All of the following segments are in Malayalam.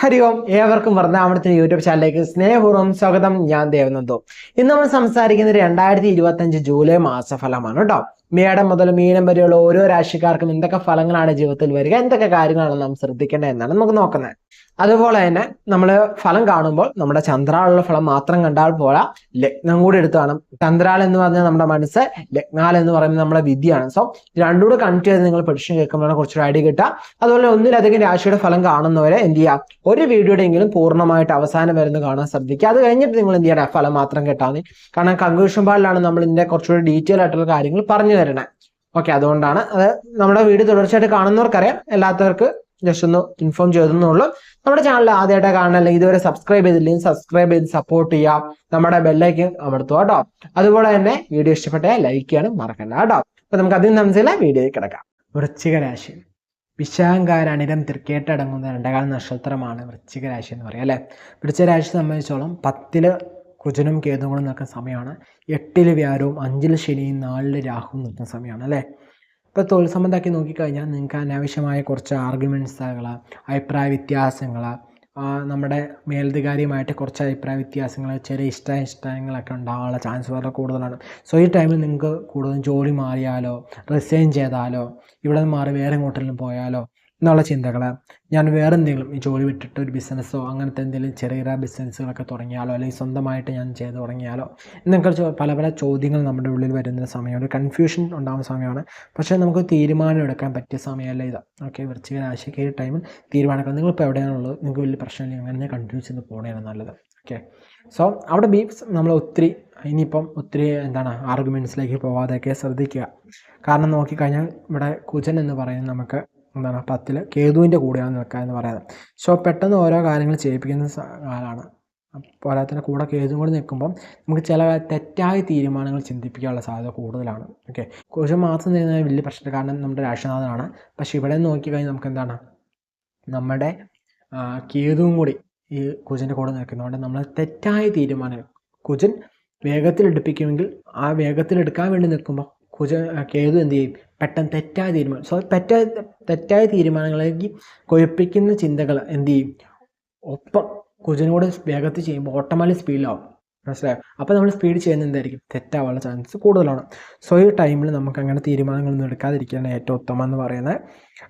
ഹരി ഓം ഏവർക്കും വൃന്ദാവനത്തിന് യൂട്യൂബ് ചാനലിലേക്ക് സ്നേഹപൂർവം സ്വാഗതം. ഞാൻ ദേവനന്ദു. ഇന്ന് നമ്മൾ സംസാരിക്കുന്നത് രണ്ടായിരത്തി ഇരുപത്തി അഞ്ച് ജൂലൈ മാസഫലമാണ് കേട്ടോ. മേടം മുതൽ മീനം വരെയുള്ള ഓരോ രാശിക്കാർക്കും എന്തൊക്കെ ഫലങ്ങളാണ് ജീവിതത്തിൽ വരിക? എന്തൊക്കെ കാര്യങ്ങളാണ് നാം ശ്രദ്ധിക്കേണ്ടത് എന്നാണ് നമുക്ക് നോക്കുന്നത്. അതുപോലെ തന്നെ നമ്മൾ ഫലം കാണുമ്പോൾ നമ്മുടെ ചന്ദ്രാളുള്ള ഫലം മാത്രം കണ്ടാൽ പോരാ. ലഗ്നം കൂടി എടുത്തു കാണും. ചന്ദ്രാൾ എന്ന് പറഞ്ഞാൽ നമ്മുടെ മനസ്സ് ലഗ്നാൽ എന്ന് പറയുന്നത് നമ്മുടെ വിദ്യയാണ്. സോ രണ്ടുകൂടെ കണക്ട് ചെയ്ത് നിങ്ങൾ പ്രഡിക്ഷൻ കേൾക്കുമ്പോഴാണ് കുറച്ചൊരു ഐഡിയ കിട്ടുക. അതുപോലെ ഒന്നിലധികം രാശിയുടെ ഫലം കാണുന്നവരെ എന്ത് ചെയ്യുക? ഒരു വീഡിയോടെങ്കിലും പൂർണമായിട്ട് അവസാനം വരുന്ന കാണാൻ ശ്രദ്ധിക്കുക. അത് കഴിഞ്ഞിട്ട് നിങ്ങൾ എന്ത് ചെയ്യണം ഫലം മാത്രം കേട്ടാൽ മതി. കാരണം കൺക്ലൂഷൻ പാടിലാണ് നമ്മൾ ഇതിന്റെ കുറച്ചുകൂടി ഡീറ്റെയിൽ ആയിട്ടുള്ള കാര്യങ്ങൾ പറഞ്ഞു തരണേ ഓക്കെ അതുകൊണ്ടാണ് അത് നമ്മുടെ വീഡിയോ തുടർച്ചയായിട്ട് കാണുന്നവർക്കറിയാം. അല്ലാത്തവർക്ക് ജസ്റ്റ് ഒന്ന് ഇൻഫോം ചെയ്തെന്നുള്ളൂ നമ്മുടെ ചാനൽ ആദ്യമായിട്ട് കാണാൻ അല്ലെങ്കിൽ ഇതുവരെ സബ്സ്ക്രൈബ് ചെയ്തില്ലെങ്കിൽ സബ്സ്ക്രൈബ് ചെയ്ത് സപ്പോർട്ട് ചെയ്യാം നമ്മുടെ ബെല്ലൈക്കൻ അമർത്തുക കേട്ടോ. അതുപോലെ തന്നെ വീഡിയോ ഇഷ്ടപ്പെട്ട ലൈക്ക് ചെയ്യാനും മറക്കണ്ട കേട്ടോ. അപ്പൊ നമുക്ക് അതിന് മനസ്സിലെ വീഡിയോയിൽ കിടക്കാം. വൃശ്ചിക രാശി വിശാങ്കാരണിരം തൃക്കേട്ടടങ്ങുന്ന രണ്ടകാല നക്ഷത്രമാണ് വൃശ്ചികരാശി എന്ന് പറയുക അല്ലേ? വൃശ്ചിക രാശി സംബന്ധിച്ചോളം പത്തിൽ കുജനും കേതുകളും നിൽക്കുന്ന സമയമാണ്. എട്ടിൽ വ്യാരവും അഞ്ചിൽ ശനിയും നാലിൽ രാഹുവും നിൽക്കുന്ന സമയമാണ് അല്ലേ? ഇപ്പോൾ തൊഴിൽ സംബന്ധമാക്കി നോക്കിക്കഴിഞ്ഞാൽ നിങ്ങൾക്ക് അനാവശ്യമായ കുറച്ച് ആർഗ്യുമെന്റ്സുകൾ അഭിപ്രായ വ്യത്യാസങ്ങൾ നമ്മുടെ മേലധികാരിയുമായിട്ട് കുറച്ച് അഭിപ്രായ വ്യത്യാസങ്ങൾ ചെറിയ ഇഷ്ട ഇഷ്ടങ്ങളൊക്കെ ഉണ്ടാകാനുള്ള ചാൻസ് വളരെ കൂടുതലാണ്. സോ ഈ ടൈമിൽ നിങ്ങൾക്ക് കൂടുതലും ജോലി മാറിയാലോ റിസൈൻ ചെയ്താലോ ഇവിടെ നിന്ന് മാറി വേറെ ഇങ്ങോട്ടെങ്കിലും പോയാലോ എന്നുള്ള ചിന്തകൾ ഞാൻ വേറെ എന്തെങ്കിലും ഈ ജോലി വിട്ടിട്ട് ഒരു ബിസിനസ്സോ അങ്ങനത്തെ എന്തെങ്കിലും ചെറിയ ചെറിയ ബിസിനസ്സുകളൊക്കെ തുടങ്ങിയാലോ അല്ലെങ്കിൽ സ്വന്തമായിട്ട് ഞാൻ ചെയ്ത് തുടങ്ങിയാലോ എന്നൊക്കെ പല പല ചോദ്യങ്ങൾ നമ്മുടെ ഉള്ളിൽ വരുന്ന സമയമാണ്. കൺഫ്യൂഷൻ ഉണ്ടാകുന്ന സമയമാണ്. പക്ഷേ നമുക്ക് തീരുമാനം എടുക്കാൻ പറ്റിയ സമയമല്ല ഇത്. ഓക്കെ വൃശ്ചിക രാശിക്ക് ഈ ടൈമിൽ തീരുമാനങ്ങൾ നിങ്ങളിപ്പോൾ എവിടെയാണുള്ളത്? നിങ്ങൾക്ക് വലിയ പ്രശ്നമില്ല അങ്ങനെ കൺഫ്യൂസ് ചെയ്ത് പോകണതാണ് നല്ലത്. ഓക്കെ. സോ അവിടെ ബീഫ്സ് നമ്മൾ ഒത്തിരി ഇനിയിപ്പം ഒത്തിരി എന്താണ് ആർഗ്യുമെന്റ്സിലേക്ക് പോവാതെയൊക്കെ ശ്രദ്ധിക്കുക. കാരണം നോക്കിക്കഴിഞ്ഞാൽ ഇവിടെ കുജൻ എന്ന് പറയുന്നത് നമുക്ക് എന്താണ് പത്തിൽ കേതുവിന്റെ കൂടെയാണ് നിൽക്കുക എന്ന് പറയുന്നത് സോ പെട്ടെന്ന് ഓരോ കാര്യങ്ങൾ ചെയ്യിപ്പിക്കുന്ന കാലമാണ് പോരാത്തതിന് കൂടെ കേതും കൂടി നിൽക്കുമ്പം നമുക്ക് ചില തെറ്റായ തീരുമാനങ്ങൾ ചിന്തിപ്പിക്കാനുള്ള സാധ്യത കൂടുതലാണ്. ഓക്കെ കുറച്ച് മാത്രം ചെയ്യുന്നത് വലിയ പ്രശ്നം കാരണം നമ്മുടെ രാഷ്ട്രനാഥനാണ്. പക്ഷേ ഇവിടെ നോക്കിക്കഴിഞ്ഞാൽ നമുക്ക് എന്താണ്? നമ്മുടെ കേതുവും കൂടി ഈ കുജന്റെ കൂടെ നിൽക്കുന്നതുകൊണ്ട് നമ്മൾ തെറ്റായ തീരുമാനങ്ങൾ കുജൻ വേഗത്തിൽ എടുപ്പിക്കുമെങ്കിൽ ആ വേഗത്തിൽ എടുക്കാൻ വേണ്ടി നിൽക്കുമ്പോൾ ആ, കേതു എന്ത് ചെയ്യും? പെട്ടെന്ന് തെറ്റായ തീരുമാനം. സോ തെറ്റായ തെറ്റായ തീരുമാനങ്ങളിലേക്ക് കൊഴിപ്പിക്കുന്ന ചിന്തകൾ എന്ത് ചെയ്യും? ഒപ്പം കുജനോട് വേഗത്തിൽ ചെയ്യുമ്പോൾ ഓട്ടോമാറ്റിക് സ്പീഡിലാവും. മനസ്സിലായോ? അപ്പോൾ നമ്മൾ സ്പീഡ് ചെയ്യുന്ന എന്തായിരിക്കും? തെറ്റാവാനുള്ള ചാൻസ് കൂടുതലാണ്. സോ ഈ ടൈമിൽ നമുക്ക് അങ്ങനെ തീരുമാനങ്ങളൊന്നും എടുക്കാതിരിക്കുകയാണ് ഏറ്റവും ഉത്തമം എന്ന് പറയുന്നത്.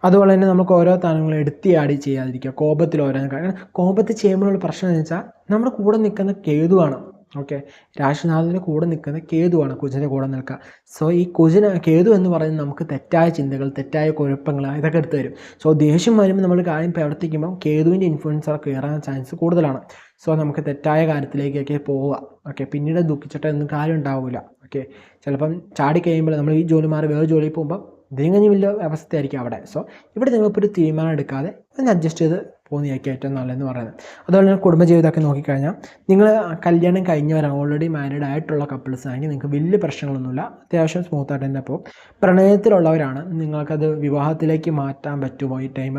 അതുപോലെ തന്നെ നമുക്ക് ഓരോ താരങ്ങളും എടുത്തിയാടി ചെയ്യാതിരിക്കുക കോപത്തിൽ ഓരോ കാരണം കോപത്തിൽ ചെയ്യുമ്പോഴുള്ള പ്രശ്നം എന്ന് വെച്ചാൽ നമ്മുടെ കൂടെ നിൽക്കുന്ന കേതുവാണ്. ഓക്കെ രാശിനാഥിന്റെ കൂടെ നിൽക്കുന്ന കേതുവാണ് കുജന്റെ കൂടെ നിൽക്കുക. സോ ഈ കുജന കേതു എന്ന് പറയുന്നത് നമുക്ക് തെറ്റായ ചിന്തകൾ തെറ്റായ കുഴപ്പങ്ങൾ ഇതൊക്കെ എടുത്തു തരും. സോ ദേഷ്യം വരുമ്പോൾ നമ്മൾ കാര്യം പ്രവർത്തിക്കുമ്പോൾ കേതുവിന്റെ ഇൻഫ്ലുവൻസറൊക്കെ കയറാൻ ചാൻസ് കൂടുതലാണ്. സോ നമുക്ക് തെറ്റായ കാര്യത്തിലേക്കൊക്കെ പോവുക. ഓക്കെ പിന്നീട് ദുഃഖിച്ചിട്ട് ഒന്നും കാര്യം ഉണ്ടാവില്ല. ഓക്കെ ചിലപ്പം ചാടി കഴിയുമ്പോൾ നമ്മൾ ഈ ജോലി മാറി വേറെ ജോലിയിൽ പോകുമ്പോൾ ഇതിനും വലിയ അവസ്ഥയായിരിക്കും അവിടെ. സോ ഇവിടെ നിങ്ങളിപ്പോൾ ഒരു തീരുമാനം എടുക്കാതെ ഒന്ന് അഡ്ജസ്റ്റ് ചെയ്ത് പോകുന്നതായിരിക്കും ഏറ്റവും നല്ലതെന്ന് പറയുന്നത്. അതുപോലെ തന്നെ കുടുംബജീവിതമൊക്കെ നോക്കിക്കഴിഞ്ഞാൽ നിങ്ങൾ കല്യാണം കഴിഞ്ഞവരാണ് ഓൾറെഡി മാരീഡ് ആയിട്ടുള്ള കപ്പിൾസ് ആണെങ്കിൽ നിങ്ങൾക്ക് വലിയ പ്രശ്നങ്ങളൊന്നുമില്ല. അത്യാവശ്യം സ്മൂത്ത് ആയിട്ട് തന്നെ പോകും. പ്രണയത്തിലുള്ളവരാണ് നിങ്ങൾക്കത് വിവാഹത്തിലേക്ക് മാറ്റാൻ പറ്റുമോ? ഈ ടൈം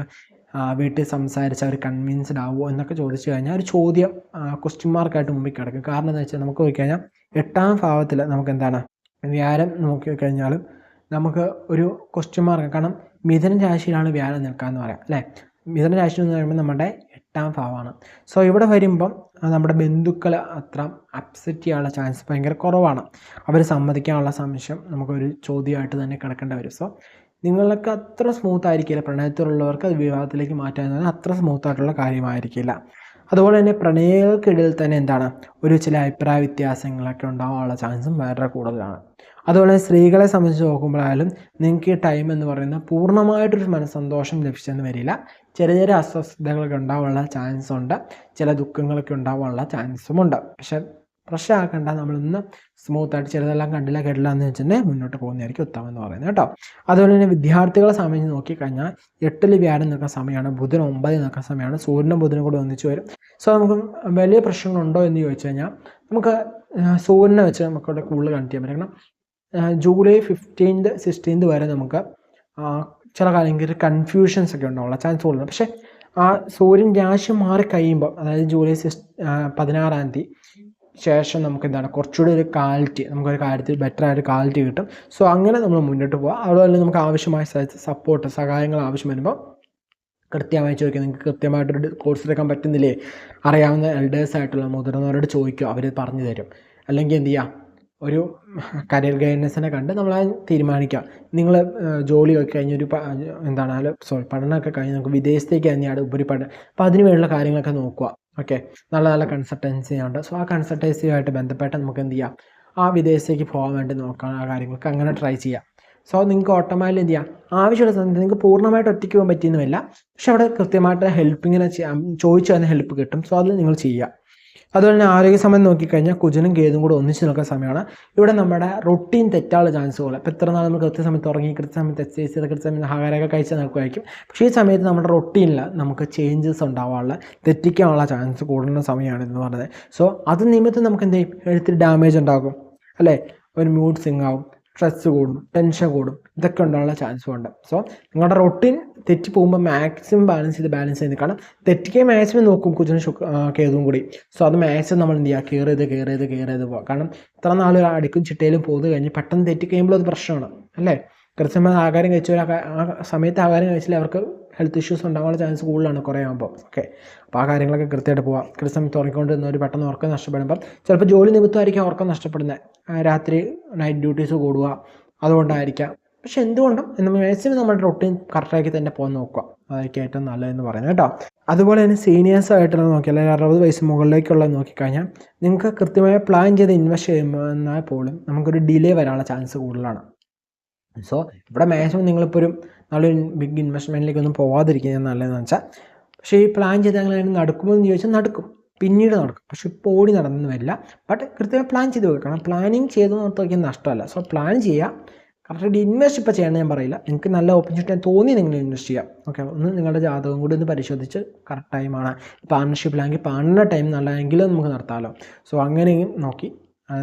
വീട്ടിൽ സംസാരിച്ച് അവർ കൺവിൻസ്ഡ് ആവുമോ? എന്നൊക്കെ ചോദിച്ചു കഴിഞ്ഞാൽ ഒരു ചോദ്യം ക്വസ്റ്റ്യൻ മാർക്കായിട്ട് മുമ്പിൽ കിടക്കും. കാരണം എന്താ വെച്ചാൽ നമുക്ക് നോക്കിക്കഴിഞ്ഞാൽ എട്ടാം ഭാവത്തിൽ നമുക്ക് എന്താണ് വ്യാരം നോക്കി കഴിഞ്ഞാലും നമുക്ക് ഒരു ക്വസ്റ്റ്യൻ മാർക്ക് കാരണം മിഥുന രാശിയിലാണ് വ്യാഴം നിൽക്കുക എന്ന് പറയാം അല്ലേ? മിഥുന രാശി എന്ന് പറയുമ്പോൾ നമ്മുടെ എട്ടാം ഭാവമാണ്. സോ ഇവിടെ വരുമ്പം നമ്മുടെ ബന്ധുക്കൾ അത്ര അപ്സെറ്റ് ചെയ്യാനുള്ള ചാൻസ് ഭയങ്കര കുറവാണ്. അവർ സമ്മതിക്കാനുള്ള സംശയം നമുക്കൊരു ചോദ്യമായിട്ട് തന്നെ കിടക്കേണ്ടി വരും. സോ നിങ്ങൾക്ക് അത്ര സ്മൂത്ത് ആയിരിക്കില്ല. പ്രണയത്തിലുള്ളവർക്ക് അത് വിവാഹത്തിലേക്ക് മാറ്റാൻ പറഞ്ഞാൽ അത്ര സ്മൂത്ത് ആയിട്ടുള്ള കാര്യമായിരിക്കില്ല. അതുപോലെ തന്നെ പ്രണയങ്ങൾക്കിടയിൽ തന്നെ എന്താണ്? ഒരു ചില അഭിപ്രായ വ്യത്യാസങ്ങളൊക്കെ ഉണ്ടാവാനുള്ള ചാൻസും വളരെ കൂടുതലാണ്. അതുപോലെ സ്ത്രീകളെ സംബന്ധിച്ച് നോക്കുമ്പോഴായാലും നിങ്ങൾക്ക് ഈ ടൈം എന്ന് പറയുന്നത് പൂർണമായിട്ടൊരു മനസ്സന്തോഷം ലഭിച്ചെന്ന് വരില്ല. ചെറിയ ചെറിയ അസ്വസ്ഥതകളൊക്കെ ഉണ്ടാവാനുള്ള ചാൻസ് ഉണ്ട്. ചില ദുഃഖങ്ങളൊക്കെ ഉണ്ടാവാനുള്ള ചാൻസും ഉണ്ട്. പക്ഷെ പ്രശ്നമാക്കണ്ട നമ്മളിന്ന് സ്മൂത്തായിട്ട് ചിലതെല്ലാം കണ്ടില്ല കേട്ടില്ല എന്ന് വെച്ചിട്ടുണ്ടെങ്കിൽ മുന്നോട്ട് പോകുന്നതായിരിക്കും ഉത്തമം എന്ന് പറയുന്നത് കേട്ടോ. അതുപോലെ തന്നെ വിദ്യാർത്ഥികളെ സംബന്ധിച്ച് നോക്കിക്കഴിഞ്ഞാൽ എട്ടിൽ വ്യാഴം നിൽക്കുന്ന സമയമാണ് ബുധൻ ഒമ്പതിൽ നിൽക്കുന്ന സമയമാണ് സൂര്യനും ബുധനും കൂടെ ഒന്നിച്ച് വരും. സോ നമുക്ക് വലിയ പ്രശ്നങ്ങളുണ്ടോ എന്ന് ചോദിച്ചു കഴിഞ്ഞാൽ നമുക്ക് സൂര്യനെ വെച്ച് നമുക്കവിടെ കൂടുതൽ കണക്ട് ചെയ്യാൻ പറ്റും. കാരണം ജൂലൈ ഫിഫ്റ്റീൻത് സിക്സ്റ്റീൻത് വരെ നമുക്ക് ചില കാര്യങ്ങളിൽ കൺഫ്യൂഷൻസ് ഒക്കെ ഉണ്ടാവുള്ള ചാൻസ് കൂടുതലാണ്. പക്ഷേ ആ സൂര്യൻ രാശി മാറി കഴിയുമ്പോൾ അതായത് ജൂലൈ സിക്സ് പതിനാറാം തീയതി ശേഷം നമുക്ക് എന്താണ് കുറച്ചുകൂടി ഒരു ക്വാളിറ്റി നമുക്കൊരു കാര്യത്തിൽ ബെറ്റർ ആയിട്ട് ക്വാളിറ്റി കിട്ടും. സോ അങ്ങനെ നമ്മൾ മുന്നോട്ട് പോകുക അതുപോലെ നമുക്ക് ആവശ്യമായ സപ്പോർട്ട് സഹായങ്ങൾ ആവശ്യം വരുമ്പോൾ കൃത്യമായി ചോദിക്കുക നിങ്ങൾക്ക് കൃത്യമായിട്ടൊരു കോഴ്സ് എടുക്കാൻ പറ്റുന്നില്ലേ? അറിയാവുന്ന എൽഡേഴ്സ് ആയിട്ടുള്ള മുതിർന്നവരോട് ചോദിക്കുക. അവർ പറഞ്ഞു തരും അല്ലെങ്കിൽ എന്ത് ചെയ്യുക ഒരു കരിയർ ഗൈഡൻസിനെ കണ്ട് നമ്മൾ തീരുമാനിക്കാം. നിങ്ങൾ ജോലിയൊക്കെ കഴിഞ്ഞൊരു ഒരു എന്താണ് സോറി പഠനമൊക്കെ കഴിഞ്ഞ് നമുക്ക് വിദേശത്തേക്ക് തന്നെയാണ് ഉപരിപഠനം. അപ്പോൾ അതിന് വേണ്ടിയുള്ള കാര്യങ്ങളൊക്കെ നോക്കുക. ഓക്കെ നല്ല നല്ല കൺസൾട്ടൻസി ഉണ്ട് സോ ആ കൺസൾട്ടൻസിയുമായിട്ട് ബന്ധപ്പെട്ട് നമുക്ക് എന്ത് ചെയ്യാം? ആ വിദേശത്തേക്ക് പോകാൻ വേണ്ടി നോക്കാം ആ കാര്യങ്ങൾക്ക് അങ്ങനെ ട്രൈ ചെയ്യാം. സോ നിങ്ങൾക്ക് ഓട്ടോമാറ്റിൽ എന്ത് ചെയ്യാം? ആവശ്യമുള്ള സമയത്ത് നിങ്ങൾക്ക് പൂർണമായിട്ട് ഒറ്റയ്ക്ക് പോകാൻ പറ്റിയെന്നുമില്ല. പക്ഷെ അവിടെ കൃത്യമായിട്ട് ഹെൽപ്പിങ്ങനെ ചെയ്യാം. ചോദിച്ചു തന്നെ ഹെൽപ്പ് കിട്ടും. സോ അത് നിങ്ങൾ ചെയ്യുക. അതുപോലെ തന്നെ ആരോഗ്യ സമയം നോക്കിക്കഴിഞ്ഞാൽ കുജനും കേതും കൂടെ ഒന്നിച്ച് നിൽക്കുന്ന സമയമാണ്. ഇവിടെ നമ്മുടെ റൊട്ടീൻ തെറ്റാനുള്ള ചാൻസുകൾ ഇപ്പോൾ ഇത്ര നാൾ നമ്മൾ കൃത്യസമയത്ത് ഉറങ്ങി കൃത്യസമയത്ത് എക്സസൈസ് ചെയ്ത് കൃത്യസമയത്ത് ആഹാരമൊക്കെ കഴിച്ച് നിൽക്കുമായിരിക്കും പക്ഷേ ഈ സമയത്ത് നമ്മുടെ റൊട്ടീനിൽ നമുക്ക് ചേഞ്ചസ് ഉണ്ടാവാനുള്ള തെറ്റിക്കാനുള്ള ചാൻസ് കൂടുന്ന സമയമാണ് എന്ന് പറഞ്ഞത്. സോ അത് നിമിത്തം നമുക്ക് എന്ത് ചെയ്യും? എഴുത്തിൽ ഡാമേജ് ഉണ്ടാകും. അല്ലേ? ഒരു മൂഡ് സിങ് ആവും സ്ട്രെസ് കൂടും ടെൻഷൻ കൂടും. ഇതൊക്കെ ഉണ്ടാകാനുള്ള ചാൻസും ഉണ്ട്. സോ നിങ്ങളുടെ റൊട്ടീൻ തെറ്റി പോകുമ്പോൾ മാക്സിമം ബാലൻസ് ചെയ്ത് ബാലൻസ് ചെയ്ത് കാരണം തെറ്റിക്കേ മാക്സിമം നോക്കും കുജനും കേതും കൂടി. സോ അത് മാക്സിമം നമ്മൾ എന്ത് ചെയ്യുക കെയർ ചെയ്ത് കെയർ ചെയ്ത് കെയർ ചെയ്ത് പോകാം കാരണം ഇത്ര നാൾ അടിക്കും ചിട്ടയിലും പോകുന്നത് കഴിഞ്ഞ് പെട്ടെന്ന് തെറ്റിക്കഴിയുമ്പോൾ അത് പ്രശ്നമാണ്. അല്ലേ? കൃത്യമായി ആഹാരം കഴിച്ചവർ ആ സമയത്ത് ആഹാരം കഴിച്ചില്ല അവർക്ക് ഹെൽത്ത് ഇഷ്യൂസ് ഉണ്ടാകാനുള്ള ചാൻസ് കൂടുതലാണ് കുറേ ആകുമ്പോൾ ഓക്കെ അപ്പോൾ ആ കാര്യങ്ങളൊക്കെ കൃത്യമായിട്ട് പോവാം. കൃത്യസമയത്ത് ഉറങ്ങിക്കൊണ്ടിരുന്നവർ പെട്ടെന്ന് ഉറക്കം നഷ്ടപ്പെടുമ്പോൾ ചിലപ്പോൾ ജോലി നിമിത്തമായിരിക്കും ഉറക്കം നഷ്ടപ്പെടുന്നത് രാത്രി നൈറ്റ് ഡ്യൂട്ടീസ് കൂടുക. അതുകൊണ്ടായിരിക്കാം. പക്ഷെ എന്തുകൊണ്ടും മാക്സിമം നമ്മുടെ റൊട്ടീൻ കറക്റ്റാക്കി തന്നെ പോകാൻ നോക്കുക. അതായിരിക്കും ഏറ്റവും നല്ലതെന്ന് പറയുന്നത് കേട്ടോ. അതുപോലെ തന്നെ സീനിയേഴ്സ് ആയിട്ടുള്ള നോക്കി അല്ലെങ്കിൽ അറുപത് വയസ്സ് മുകളിലേക്കുള്ളത് നോക്കിക്കഴിഞ്ഞാൽ നിങ്ങൾക്ക് കൃത്യമായ പ്ലാൻ ചെയ്ത് ഇൻവെസ്റ്റ് ചെയ്യുമ്പോൾ പോലും നമുക്കൊരു ഡിലേ വരാനുള്ള ചാൻസ് കൂടുതലാണ്. സോ ഇവിടെ മാക്സിമം നിങ്ങളിപ്പോൾ ഒരു നല്ലൊരു ബിഗ് ഇൻവെസ്റ്റ്മെന്റിലേക്കൊന്നും പോവാതിരിക്കുന്നത് നല്ലതെന്ന് വെച്ചാൽ പക്ഷേ ഈ പ്ലാൻ ചെയ്ത് അങ്ങനെ നടക്കുമോ എന്ന് ചോദിച്ചാൽ നടക്കും. പിന്നീട് നടക്കും. പക്ഷെ ഇപ്പോൾ ഓടി നടന്നു വരില്ല ബട്ട് കൃത്യമായി പ്ലാൻ ചെയ്ത് വെക്കണം. പ്ലാനിങ് ചെയ്ത് നോക്കിയാൽ നഷ്ടമല്ല. സോ പ്ലാൻ ചെയ്യുക. കറക്റ്റായിട്ട് ഇൻവെസ്റ്റ് ഇപ്പോൾ ചെയ്യണമെന്ന് ഞാൻ പറയില്ല. നിങ്ങൾക്ക് നല്ല ഓപ്പർച്യൂണിറ്റി തോന്നി നിങ്ങൾ ഇൻവെസ്റ്റ് ചെയ്യാം ഓക്കെ ഒന്ന് നിങ്ങളുടെ ജാതകം കൂടി ഒന്ന് പരിശോധിച്ച് കറക്റ്റ് ടൈമാണ് പാർട്ണർഷിപ്പിലാണെങ്കിൽ പാർട്ണർ ടൈം നല്ലതെങ്കിലും നമുക്ക് നടത്താമല്ലോ സോ അങ്ങനെയും നോക്കി.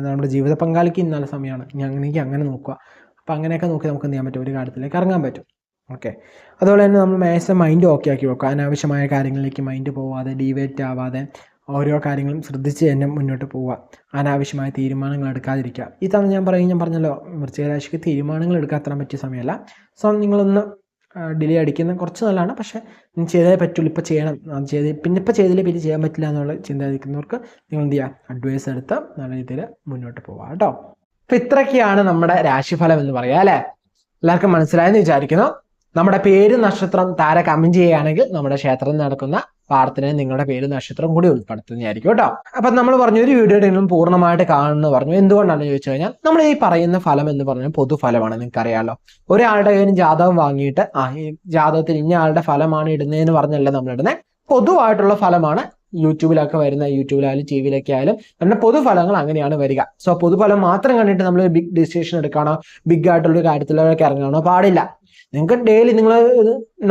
നമ്മുടെ ജീവിത പങ്കാളിക്ക് നല്ല സമയമാണ്. ഇനി അങ്ങനെയെങ്കിൽ അങ്ങനെ നോക്കുക. അപ്പോൾ അങ്ങനെയൊക്കെ നോക്കി നമുക്ക് എന്ത് ചെയ്യാൻ പറ്റും? ഒരു കാര്യത്തിലേക്ക് ഇറങ്ങാൻ പറ്റും. ഓക്കെ അതുപോലെ തന്നെ നമ്മൾ മാക്സിമം മൈൻഡ് ഓക്കെ ആക്കി വെക്കുക. അനാവശ്യമായ കാര്യങ്ങളിലേക്ക് മൈൻഡ് പോവാതെ ഡീവേറ്റ് ആവാതെ ഓരോ കാര്യങ്ങളും ശ്രദ്ധിച്ച് തന്നെ മുന്നോട്ട് പോവുക. അനാവശ്യമായ തീരുമാനങ്ങൾ എടുക്കാതിരിക്കുക. ഈ ഞാൻ പറയും ഞാൻ പറഞ്ഞല്ലോ വൃശ്ചികരാശിക്ക് തീരുമാനങ്ങൾ എടുക്കാൻ പറ്റിയ സമയമല്ല. സോ നിങ്ങളൊന്ന് ഡിലേ അടിക്കുന്ന കുറച്ച് നല്ലതാണ് പക്ഷേ ചെയ്തേ പറ്റുള്ളൂ. ഇപ്പോൾ ചെയ്യണം. അത് ചെയ്ത് പിന്നെ ഇപ്പോൾ ചെയ്തില്ലേ പിന്നെ ചെയ്യാൻ പറ്റില്ല എന്നുള്ള ചിന്തിക്കുന്നവർക്ക് നിങ്ങൾ എന്ത് ചെയ്യുക അഡ്വൈസ് എടുത്ത് നല്ല രീതിയിൽ മുന്നോട്ട് പോവുക കേട്ടോ അപ്പം ഇത്രയൊക്കെയാണ് നമ്മുടെ രാശിഫലം എന്ന് പറയുക അല്ലേ? എല്ലാവർക്കും മനസ്സിലായെന്ന് വിചാരിക്കുന്നു. നമ്മുടെ പേര് നക്ഷത്രം താര കമന്റ് ചെയ്യുകയാണെങ്കിൽ നമ്മുടെ ക്ഷേത്രത്തിൽ നടക്കുന്ന പ്രാർത്ഥനയിൽ നിങ്ങളുടെ പേര് നക്ഷത്രം കൂടി ഉൾപ്പെടുത്തുന്നതായിരിക്കും കേട്ടോ. അപ്പൊ നമ്മൾ പറഞ്ഞു ഒരു വീഡിയോയുടെ എങ്കിലും പൂർണമായിട്ട് കാണുന്നു പറഞ്ഞു. എന്തുകൊണ്ടാണെന്ന് ചോദിച്ചു കഴിഞ്ഞാൽ നമ്മൾ ഈ പറയുന്ന ഫലം എന്ന് പറഞ്ഞാൽ പൊതുഫലമാണ്. നിങ്ങൾക്ക് അറിയാമല്ലോ ഒരാളുടെ കയ്യിൽ ജാതകം വാങ്ങിയിട്ട് ആ ഈ ജാതകത്തിൽ ഇന്ന ആളുടെ ഫലമാണ് ഇടുന്നതെന്ന് പറഞ്ഞല്ല നമ്മൾ ഇടുന്നത് പൊതുവായിട്ടുള്ള ഫലമാണ് യൂട്യൂബിലൊക്കെ വരുന്ന യൂട്യൂബിലായാലും ടി വിയിലൊക്കെ ആയാലും നമ്മുടെ പൊതുഫലങ്ങൾ അങ്ങനെയാണ് വരിക. സോ പൊതുഫലം മാത്രം കണ്ടിട്ട് നമ്മൾ ബിഗ് ഡിസിഷൻ എടുക്കാനോ ബിഗ് ആയിട്ടുള്ള ഒരു കാര്യത്തിലൊക്കെ ഇറങ്ങാനോ പാടില്ല. നിങ്ങൾക്ക് ഡെയിലി നിങ്ങൾ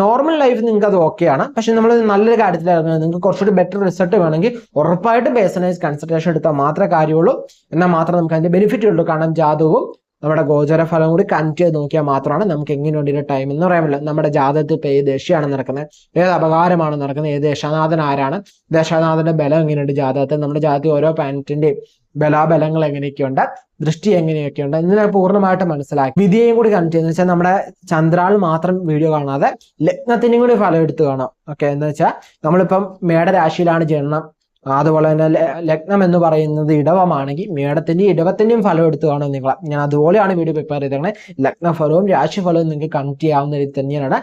നോർമൽ ലൈഫ് നിങ്ങൾക്ക് അത് ഓക്കെയാണ് പക്ഷെ നമ്മൾ നല്ലൊരു കാര്യത്തിൽ ഇറങ്ങുന്നത് നിങ്ങൾക്ക് കുറച്ചുകൂടി ബെറ്റർ റിസൾട്ട് വേണമെങ്കിൽ ഉറപ്പായിട്ടും പേഴ്സണലൈസ് കൺസൾട്ടേഷൻ എടുത്താൽ മാത്രമേ കാര്യമുള്ളൂ. എന്നാൽ മാത്രമേ നമുക്ക് അതിന്റെ ബെനിഫിറ്റ് ഉള്ളൂ. കാരണം ജാതകവും നമ്മുടെ ഗോചര ഫലം കൂടി കണക്ട് ചെയ്ത് നോക്കിയാൽ മാത്രമാണ് നമുക്ക് എങ്ങനെയുണ്ട് ഇതിന്റെ ടൈം എന്ന് പറയാൻ പറ്റില്ല നമ്മുടെ ജാതകത്തിൽ ഇപ്പോൾ ഏത് ദശയാണ് നടക്കുന്നത്? ഏത് അപകാരമാണ് നടക്കുന്നത്? ഏത് ദശാനാഥൻ ആരാണ്? ദേശാനാഥന്റെ ബലം എങ്ങനെയുണ്ട്? ജാതകത്തിൽ നമ്മുടെ ജാതകത്തിൽ ഓരോ പ്ലാനറ്റിന്റെയും ബലാബലങ്ങൾ എങ്ങനെയൊക്കെയുണ്ട് ദൃഷ്ടി എങ്ങനെയൊക്കെയുണ്ട് ഇതിനെ പൂർണമായിട്ട് മനസ്സിലാക്കി. വിധിയെയും കൂടി കണക്ട് ചെയ്യുന്ന വെച്ചാൽ നമ്മുടെ ചന്ദ്രാൾ മാത്രം വീഡിയോ കാണാതെ ലഗ്നത്തിനും കൂടി ഫലം എടുത്ത് കാണാം. ഓക്കെ എന്ന് വെച്ചാൽ നമ്മളിപ്പം മേടരാശിയിലാണ് ജനനം. അതുപോലെ തന്നെ ലഗ്നം എന്ന് പറയുന്നത് ഇടവമാണെങ്കിൽ മേടത്തിന്റെയും ഇടവത്തിന്റെയും ഫലം എടുത്ത് കാണും നിങ്ങൾ. ഞാൻ അതുപോലെയാണ് വീഡിയോ പ്രിപ്പയർ ചെയ്തേക്കണേ. ലഗ്നഫലവും രാശിഫലവും നിങ്ങൾക്ക് കണക്ട് ചെയ്യാവുന്ന രീതി തന്നെയാണ്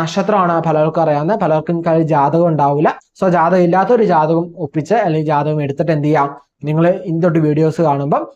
നക്ഷത്രമാണ് പലർക്കും അറിയാവുന്നത്. പലർക്കും ജാതകം ഉണ്ടാവില്ല. സോ ജാതകം ഇല്ലാത്തൊരു ജാതകം ഒപ്പിച്ച് അല്ലെങ്കിൽ ജാതകം എടുത്തിട്ട് എന്ത് ചെയ്യാം? നിങ്ങൾ ഇന്നൊട്ട് വീഡിയോസ് കാണുമ്പം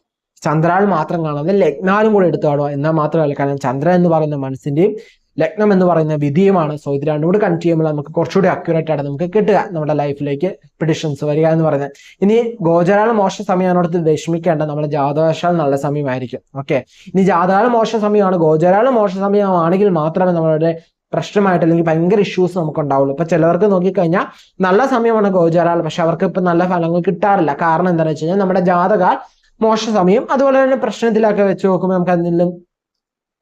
ചന്ദ്രാൾ മാത്രം കാണാതെ ലഗ്നാലും കൂടെ എടുത്തു കാണുക. എന്നാൽ മാത്രമല്ല കാരണം ചന്ദ്രൻ എന്ന് പറയുന്ന മനസ്സിന്റെയും ലഗ്നം എന്ന് പറയുന്ന വിധിയുമാണ്. സോ ഇത് രണ്ടും കൂടി കണക്ട് ചെയ്യുമ്പോൾ നമുക്ക് കുറച്ചുകൂടി അക്യുറേറ്റ് ആണ് നമുക്ക് കിട്ടുക നമ്മുടെ ലൈഫിലേക്ക് പ്രിഡിഷൻസ് വരിക എന്ന് പറയുന്നത്. ഇനി ഗോചരാൾ മോശ സമയമാണോടത്ത് വിഷമിക്കേണ്ട. നമ്മുടെ ജാതകശാൽ നല്ല സമയമായിരിക്കും. ഓക്കെ ഇനി ജാതകാല മോശ സമയമാണ്. ഗോചരാൾ മോശ സമയമാണെങ്കിൽ മാത്രമേ നമ്മളുടെ പ്രശ്നമായിട്ട് അല്ലെങ്കിൽ ഭയങ്കര ഇഷ്യൂസ് നമുക്ക് ഉണ്ടാവുള്ളൂ ഇപ്പൊ ചിലവർക്ക് നോക്കിക്കഴിഞ്ഞാൽ നല്ല സമയമാണ് ഗോചരാൾ പക്ഷെ അവർക്ക് ഇപ്പൊ നല്ല ഫലങ്ങൾ കിട്ടാറില്ല. കാരണം എന്താണെന്ന് വെച്ച് കഴിഞ്ഞാൽ നമ്മുടെ ജാതക മോശ സമയം അതുപോലെ തന്നെ പ്രശ്നത്തിലൊക്കെ വെച്ച് നോക്കുമ്പോൾ നമുക്ക് അതിലും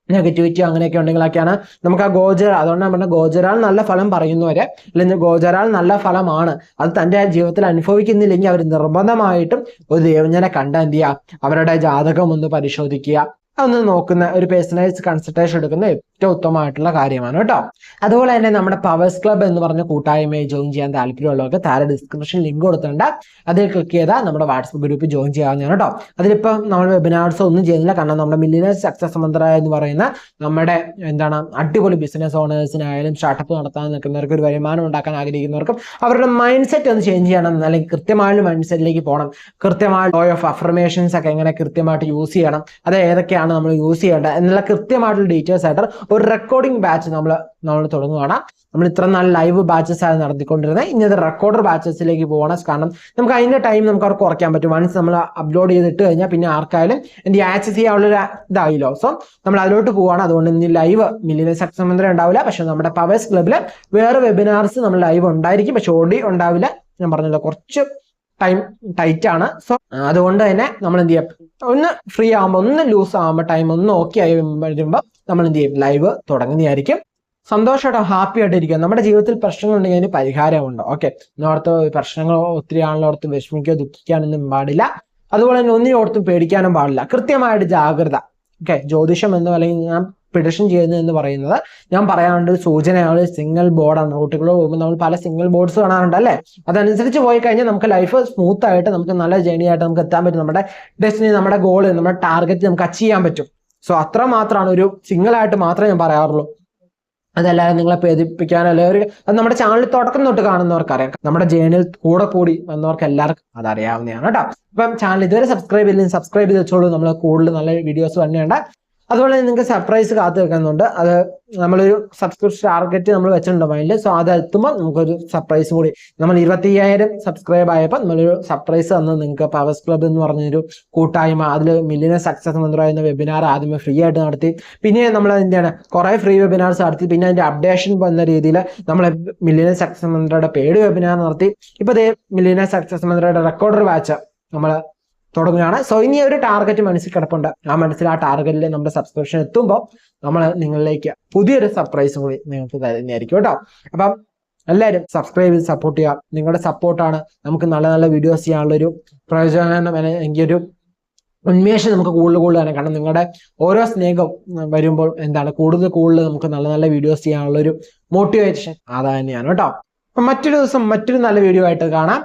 നെഗറ്റിവിറ്റി അങ്ങനെയൊക്കെ ഉണ്ടെങ്കിലൊക്കെയാണ് നമുക്ക് ആ ഗോചര അതുകൊണ്ട് നമ്മുടെ ഗോചരാൾ നല്ല ഫലം പറയുന്നവരെ അല്ലെങ്കിൽ ഗോചരാൾ നല്ല ഫലമാണ്. അത് തന്റെ ജീവിതത്തിൽ അനുഭവിക്കുന്നില്ലെങ്കിൽ അവർ നിർബന്ധമായിട്ടും ഒരു ദേവജ്ഞനെ കണ്ട എന്ത് ചെയ്യുക? അവരുടെ ജാതകം ഒന്ന് പരിശോധിക്കുക. അതൊന്ന് നോക്കുന്ന ഒരു പേഴ്സണലൈസ് കൺസൾട്ടേഷൻ എടുക്കുന്ന ഉത്തമമായിട്ടുള്ള കാര്യമാണ് കേട്ടോ. അതുപോലെ തന്നെ നമ്മുടെ പവേഴ്സ് ക്ലബ് എന്ന് പറഞ്ഞ കൂട്ടായ്മയെ ജോയിൻ ചെയ്യാൻ താല്പര്യമുള്ളവർക്ക് താഴെ ഡിസ്ക്രിപ്ഷൻ ലിങ്ക് കൊടുത്തിട്ടുണ്ട്. അതിൽ ക്ലിക്ക് ചെയ്താൽ നമ്മുടെ വാട്സപ്പ് ഗ്രൂപ്പിൽ ജോയിൻ ചെയ്യാവുന്നതാണ് കേട്ടോ. അതിലിപ്പം നമ്മൾ വെബിനാർസ് ഒന്നും ചെയ്യുന്നില്ല. കാരണം നമ്മുടെ മില്ലിനേഴ്സ് സക്സസ് മന്ത്ര എന്ന് പറയുന്ന നമ്മുടെ എന്താണ് അടിപൊളി ബിസിനസ് ഓണേഴ്സിനായാലും സ്റ്റാർട്ടപ്പ് നടത്താൻ നിൽക്കുന്നവർക്ക് ഒരു വരുമാനം ഉണ്ടാക്കാൻ ആഗ്രഹിക്കുന്നവർക്കും അവരുടെ മൈൻഡ് സെറ്റ് ഒന്ന് ചേഞ്ച് ചെയ്യണം. അല്ലെങ്കിൽ കൃത്യമായ മൈൻഡ് സെറ്റിലേക്ക് പോകണം. കൃത്യമായ ലോ ഓഫ് അഫർമേഷൻസ് ഒക്കെ എങ്ങനെ കൃത്യമായിട്ട് യൂസ് ചെയ്യണം. അത് ഏതൊക്കെയാണ് നമ്മൾ യൂസ് ചെയ്യേണ്ടത്? എന്നുള്ള കൃത്യമായിട്ടുള്ള ഡീറ്റെയിൽസ് ആയിട്ട് ഒരു റെക്കോർഡിംഗ് ബാച്ച് നമ്മൾ നമ്മൾ തുടങ്ങുകയാണ് നമ്മൾ ഇത്ര നാൾ ലൈവ് ബാച്ചസ് ആണ് നടത്തിക്കൊണ്ടിരുന്നത്. ഇനി അത് റെക്കോർഡർ ബാച്ചസിലേക്ക് പോകണം കാരണം നമുക്ക് അതിന്റെ ടൈം നമുക്ക് അവർക്ക് കുറയ്ക്കാൻ പറ്റും. വൺസ് നമ്മൾ അപ്ലോഡ് ചെയ്തിട്ട് കഴിഞ്ഞാൽ പിന്നെ ആർക്കായാലും എന്റെ ആക്സസ് ചെയ്യാനുള്ള ഇതായില്ലോ. സോ നമ്മൾ അതിലോട്ട് പോവാണ്. അതുകൊണ്ട് ഇനി ലൈവ് മില്ലിയൻ സക്സസ് ഉണ്ടാവില്ല. പക്ഷെ നമ്മുടെ പവേഴ്സ് ക്ലബിൽ വേറെ വെബിനാർസ് നമ്മൾ ലൈവ് ഉണ്ടായിരിക്കും. പക്ഷെ ഓടി ഉണ്ടാവില്ല. ഞാൻ പറഞ്ഞല്ലോ കുറച്ച് ടൈം ടൈറ്റ് ആണ്. സോ അതുകൊണ്ട് തന്നെ നമ്മൾ എന്ത് ചെയ്യാം ഒന്ന് ഫ്രീ ആകുമ്പോൾ ഒന്ന് ലൂസ് ആകുമ്പോൾ ടൈം ഒന്ന് ഓക്കെ ആയി വരുമ്പോൾ നമ്മൾ എന്ത് ചെയ്യും ലൈവ് തുടങ്ങുന്നതായിരിക്കും. സന്തോഷമായിട്ടോ ഹാപ്പി ആയിട്ട് ഇരിക്കുക നമ്മുടെ ജീവിതത്തിൽ പ്രശ്നങ്ങൾ ഉണ്ടെങ്കിൽ അതിന് പരിഹാരമുണ്ട്. ഓക്കെ ഇന്നോടത്ത് പ്രശ്നങ്ങൾ ഒത്തിരി ആണല്ലോ ഓർത്ത് വിഷമിക്കുകയോ ദുഃഖിക്കാനൊന്നും പാടില്ല. അതുപോലെ തന്നെ ഒന്നിനോടത്തും പേടിക്കാനും പാടില്ല. കൃത്യമായിട്ട് ജാഗ്രത. ഓക്കെ ജ്യോതിഷം എന്ന് അല്ലെങ്കിൽ ഞാൻ പ്രിഡിഷൻ ചെയ്യുന്നത് എന്ന് പറയുന്നത് ഞാൻ പറയാറുണ്ട് സൂചനയാണ് സിംഗിൾ ബോർഡാണ് റൂട്ടുകൾ പോകുമ്പോൾ നമ്മൾ പല സിംഗിൾ ബോർഡ്സ് കാണാറുണ്ട് അല്ലേ? അതനുസരിച്ച് പോയി കഴിഞ്ഞാൽ നമുക്ക് ലൈഫ് സ്മൂത്ത് ആയിട്ട് നമുക്ക് നല്ല ജേണി ആയിട്ട് നമുക്ക് എത്താൻ പറ്റും. നമ്മുടെ ഡെസ്റ്റിനി നമ്മുടെ ഗോൾ നമ്മുടെ ടാർഗറ്റ് നമുക്ക് അച്ചീവ് ചെയ്യാൻ പറ്റും. സോ അത്ര മാത്രമാണ് ഒരു സിംഗിൾ ആയിട്ട് മാത്രമേ ഞാൻ പറയാറുള്ളൂ. അതല്ലാതെ നിങ്ങളെ പേദിപ്പിക്കാൻ അല്ലെങ്കിൽ ഒരു അത് നമ്മുടെ ചാനൽ തുടക്കം തൊട്ട് കാണുന്നവർക്കറിയാം നമ്മുടെ ജേണിയിൽ കൂടെ കൂടി വന്നവർക്ക് എല്ലാവർക്കും അതറിയാവുന്നതാണ് കേട്ടോ. അപ്പം ചാനൽ ഇതുവരെ സബ്സ്ക്രൈബ് ചെയ്തില്ലെങ്കിൽ സബ്സ്ക്രൈബ് ചെയ്ത് വെച്ചോളൂ. നമ്മൾ കൂടുതൽ നല്ല വീഡിയോസ് തന്നെയുണ്ട് അതുപോലെ നിങ്ങൾക്ക് സർപ്രൈസ് കാത്തു വെക്കുന്നുണ്ട്. അത് നമ്മളൊരു സബ്സ്ക്രിപ്ഷൻ ടാർഗറ്റ് നമ്മൾ വെച്ചിട്ടുണ്ട് മൈൻഡിൽ സോ അത് എത്തുമ്പോൾ നമുക്കൊരു സർപ്രൈസ് കൂടി. നമ്മൾ ഇരുപത്തി അയ്യായിരം സബ്സ്ക്രൈബ് ആയപ്പോൾ നമ്മളൊരു സർപ്രൈസ് തന്നു നിങ്ങൾക്ക് പവേഴ്സ് ക്ലബ് എന്ന് പറഞ്ഞൊരു കൂട്ടായ്മ. അതിൽ മില്ലിയൻ സക്സസ് മന്ത്രമായിരുന്ന വെബിനാർ ആദ്യമേ ഫ്രീ ആയിട്ട് നടത്തി. പിന്നെ നമ്മൾ എന്താണ് കുറേ ഫ്രീ വെബിനാർസ് നടത്തി. പിന്നെ അതിന്റെ അപ്ഡേഷൻ വന്ന രീതിയിൽ നമ്മൾ മില്ലിയൻ സക്സസ് മന്ത്രയുടെ പേഡ് വെബിനാർ നടത്തി. ഇപ്പോൾ ദേ മില്ലിയൻ സക്സസ് മന്ത്രയുടെ റെക്കോർഡർ വാച്ച് നമ്മൾ തുടങ്ങുകയാണ്. സോ ഇനി ഒരു ടാർഗറ്റ് മനസ്സിൽ കിടപ്പുണ്ട്. ആ മനസ്സിൽ ആ ടാർഗറ്റിൽ നമ്മുടെ സബ്സ്ക്രിപ്ഷൻ എത്തുമ്പോൾ നമ്മൾ നിങ്ങളിലേക്ക് പുതിയൊരു സർപ്രൈസും കൂടി നിങ്ങൾക്ക് തരുന്നതായിരിക്കും കേട്ടോ. അപ്പം എല്ലാവരും സബ്സ്ക്രൈബ് ചെയ്ത് സപ്പോർട്ട് ചെയ്യുക. നിങ്ങളുടെ സപ്പോർട്ടാണ് നമുക്ക് നല്ല നല്ല വീഡിയോസ് ചെയ്യാനുള്ള ഒരു പ്രയോജനം എനിക്ക് ഒരു ഉന്മേഷം നമുക്ക് കൂടുതൽ തന്നെ കാരണം നിങ്ങളുടെ ഓരോ സ്നേഹം വരുമ്പോൾ എന്താണ് കൂടുതൽ കൂടുതൽ നമുക്ക് നല്ല നല്ല വീഡിയോസ് ചെയ്യാനുള്ള ഒരു മോട്ടിവേഷൻ അത് തന്നെയാണ് കേട്ടോ. അപ്പം മറ്റൊരു ദിവസം മറ്റൊരു നല്ല വീഡിയോ ആയിട്ട് കാണാം.